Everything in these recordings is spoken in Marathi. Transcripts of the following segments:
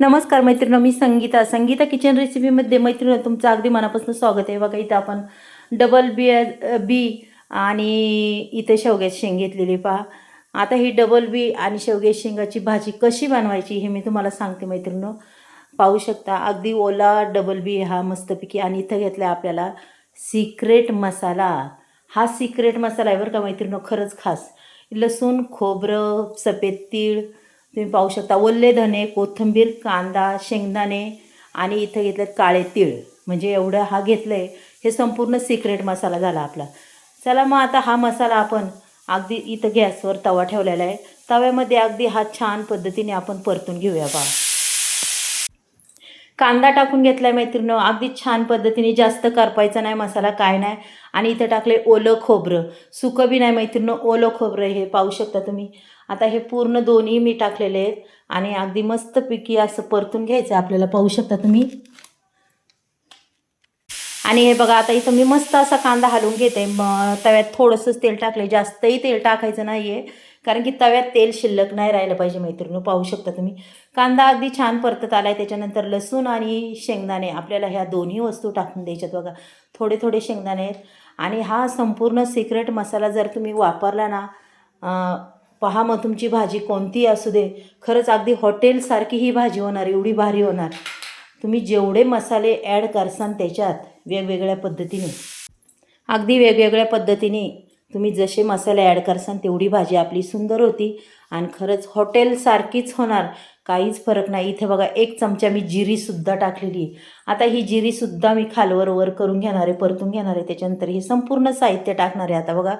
नमस्कार मैत्रिणी मी संगीता. संगीता किचन रेसिपीमध्ये मैत्रिणी तुमचं अगदी मनापासून स्वागत आहे. बघा इथं आपण डबल बी बी आणि इथं शेवग्याची शेंग घेतलेली पहा. आता ही डबल बी आणि शेवग्याची शेंगाची भाजी कशी बनवायची हे मी तुम्हाला सांगते मैत्रिणी पाहू शकता अगदी ओला डबल बी हा मस्तपैकी आणि इथं घेतला आहे आपल्याला सिक्रेट मसाला. हा सिक्रेट मसाला आहे बरं का मैत्रिणी खरंच खास. लसूण खोबरं सफेद तीळ तुम्ही पाहू शकता ओल्ले धने कोथिंबीर कांदा शेंगदाणे आणि इथं घेतलेत काळे तीळ. म्हणजे एवढं हा घेतलं आहे हे संपूर्ण सिक्रेट मसाला झाला आपला. चला मग आता हा मसाला आपण अगदी इथं गॅसवर तवा ठेवलेला आहे. तव्यामध्ये अगदी हा छान पद्धतीने आपण परतून घेऊया बा. कांदा टाकून घेतलाय मैत्रिणीनं. अगदी छान पद्धतीने जास्त करपायचा नाही मसाला काय नाही. आणि इथं टाकले ओलं खोबरं. सुकं बी नाही मैत्रिणं ओलं खोबरं हे पाहू शकता तुम्ही. आता हे पूर्ण दोन्ही मी टाकलेले आहेत. आणि अगदी मस्तपैकी असं परतून घ्यायचं आपल्याला पाहू शकता तुम्ही. आणि हे बघा आता इथं मी मस्त असा कांदा हलवून घेते. तव्यात थोडंसंच तेल टाकले जास्तही तेल टाकायचं नाही आहे कारण की तव्यात तेल शिल्लक नाही राहिलं पाहिजे मैत्रिणी पाहू शकता तुम्ही. कांदा अगदी छान परतत आला आहे त्याच्यानंतर लसूण आणि शेंगदाणे. आपल्याला ह्या दोन्ही वस्तू टाकून द्यायच्यात बघा. थोडे थोडे शेंगदाणे आहेत. आणि हा संपूर्ण सिक्रेट मसाला जर तुम्ही वापरला ना पहा मग तुमची भाजी कोणती असू दे. खरंच अगदी हॉटेलसारखी ही भाजी होणार एवढी भारी होणार. तुम्ही जेवढे मसाले ॲड करसान त्याच्यात वेगवेगळ्या पद्धतीने. अगदी वेगवेगळ्या पद्धतीने तुम्ही जसे मसाले ॲड करसान तेवढी भाजी आपली सुंदर होती. आणि खरंच हॉटेलसारखीच होणार. काहीच फरक नाही. इथे बघा एक चमचा मी जिरीसुद्धा टाकलेली आहे. आता ही जिरीसुद्धा मी खालवर वर करून घेणार आहे परतून घेणार आहे. त्याच्यानंतर हे संपूर्ण साहित्य टाकणार आहे. आता बघा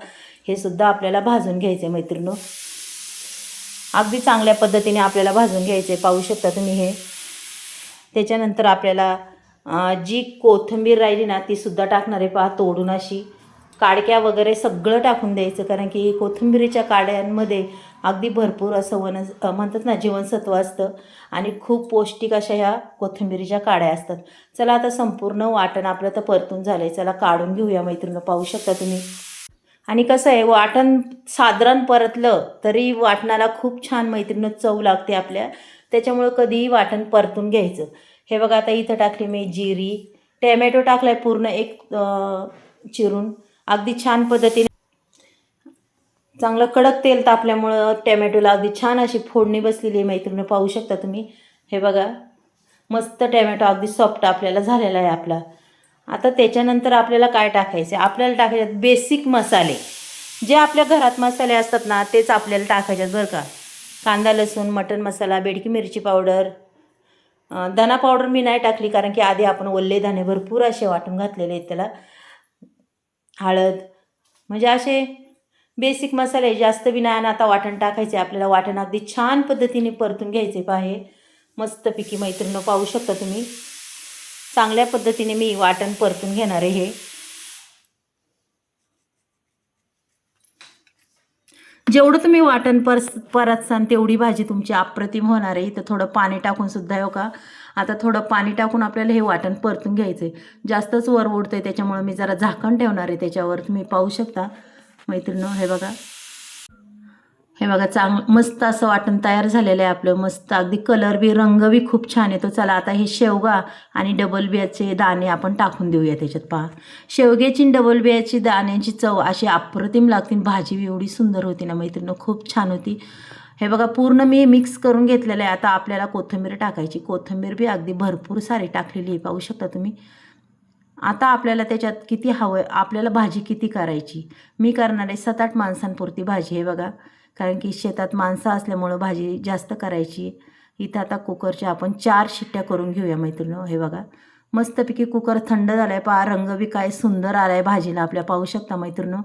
हे सुद्धा आपल्याला भाजून घ्यायचं आहे मैत्रिणो अगदी चांगल्या पद्धतीने आपल्याला भाजून घ्यायचं आहे पाहू शकता तुम्ही हे. त्याच्यानंतर आपल्याला जी कोथिंबीर राहिली ना तीसुद्धा टाकणार आहे. पहा तोडून अशी. काडक्या वगैरे सगळं टाकून द्यायचं कारण की कोथिंबिरीच्या काड्यांमध्ये अगदी भरपूर असं वन म्हणतात ना जीवनसत्व असतं. आणि खूप पौष्टिक अशा ह्या कोथिंबिरीच्या काड्या असतात. चला आता संपूर्ण वाटण आपलं तर परतून झालं आहे चला काढून घेऊया मैत्रिणी पाहू शकता तुम्ही. आणि कसं आहे वाटण साधारण परतलं तरी वाटणाला खूप छान मैत्रिणी चव लागते आपल्या. त्याच्यामुळं कधीही वाटण परतून घ्यायचं. हे बघा आता इथं टाकली मी जिरी. टॅमॅटो टाकला आहे पूर्ण एक चिरून. अगदी छान पद्धतीने. चांगलं कडक तेल तापल्यामुळं टॅमॅटोला अगदी छान अशी फोडणी बसलेली आहे मैत्रिणी. पाहू शकता तुम्ही. हे बघा मस्त टॅमॅटो अगदी सॉफ्ट आपल्याला झालेला आहे आपला. आता त्याच्यानंतर आपल्याला काय टाकायचं? आहे आपल्याला टाकायचे बेसिक मसाले. जे आपल्या घरात मसाले असतात ना तेच आपल्याला टाकायचे बरं का. कांदा लसूण मटण मसाला बेडकी मिरची पावडर. धना पावडर मी नाही टाकली कारण की आधी आपण ओल्ले धाणे भरपूर असे वाटून घातलेले आहेत त्याला. हळद. म्हणजे असे बेसिक मसाले जास्त विनायन आता वाटण टाकायचे आपल्याला वाटण अगदी छान पद्धतीने परतून घ्यायचे पाहे. मस्तपैकी मैत्रिणी पाहू शकता तुम्ही. चांगल्या पद्धतीने मी वाटण परतून घेणार आहे हे. जेवढं तुम्ही वाटण परस परतसान तेवढी भाजी तुमची अप्रतिम होणार आहे. इथं थोडं पाणी टाकून सुद्धा हो का? आता थोडं पाणी टाकून आपल्याला हे वाटण परतून घ्यायचं आहे. जास्तच वर उडतं आहे त्याच्यामुळं मी जरा झाकण ठेवणार आहे. त्याच्यावर तुम्ही पाहू शकता. मैत्रिणी हे बघा. हे बघा चांग मस्त असं वाटण तयार झालेलं आहे आपलं मस्त. अगदी कलर बी रंग बी खूप छान येतो. चला आता हे शेवगा आणि डबल बियाचे दाणे आपण टाकून देऊया त्याच्यात पहा. शेवग्याची डबल बियाची दाण्याची चव अशी अप्रतिम लागतील भाजी बी एवढी सुंदर होती ना मैत्रिणीनं खूप छान होती. हे बघा पूर्ण मी मिक्स करून घेतलेलं आहे. आता आपल्याला कोथिंबीर टाकायची. कोथिंबीर बी अगदी भरपूर सारी टाकलेली आहे पाहू शकता तुम्ही. आता आपल्याला त्याच्यात किती हवं आहे आपल्याला भाजी किती करायची? मी करणार आहे सात आठ माणसांपुरती भाजी आहे बघा. कारण की शेतात माणसं असल्यामुळं भाजी जास्त करायची. इथं आता कुकरच्या आपण चार शिट्ट्या करून घेऊया मैत्रिणी हे बघा. मस्तपैकी कुकर थंड झाला आहे पहा रंग बी काय सुंदर आला आहे भाजीला आपल्या. पाहू शकता मैत्रिणीं?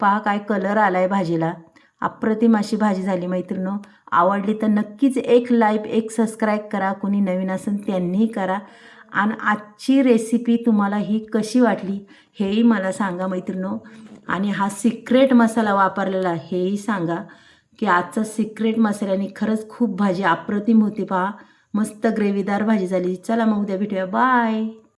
पहा काय कलर आला आहे भाजीला. अप्रतिम अशी भाजी झाली मैत्रिणी. आवडली तर नक्कीच एक लाईक एक सबस्क्राईब करा. कुणी नवीन असेल त्यांनीही करा. आणि आजची रेसिपी तुम्हाला ही कशी वाटली हेही मला सांगा मैत्रिणी. आणि हा सिक्रेट मसाला वापरलेला हेही सांगा. की आजचा सिक्रेट मसाल्याने खरंच खूप भाजी अप्रतिम होती पहा. मस्त ग्रेव्हीदार भाजी झाली. चला मग उद्या भेटूया. बाय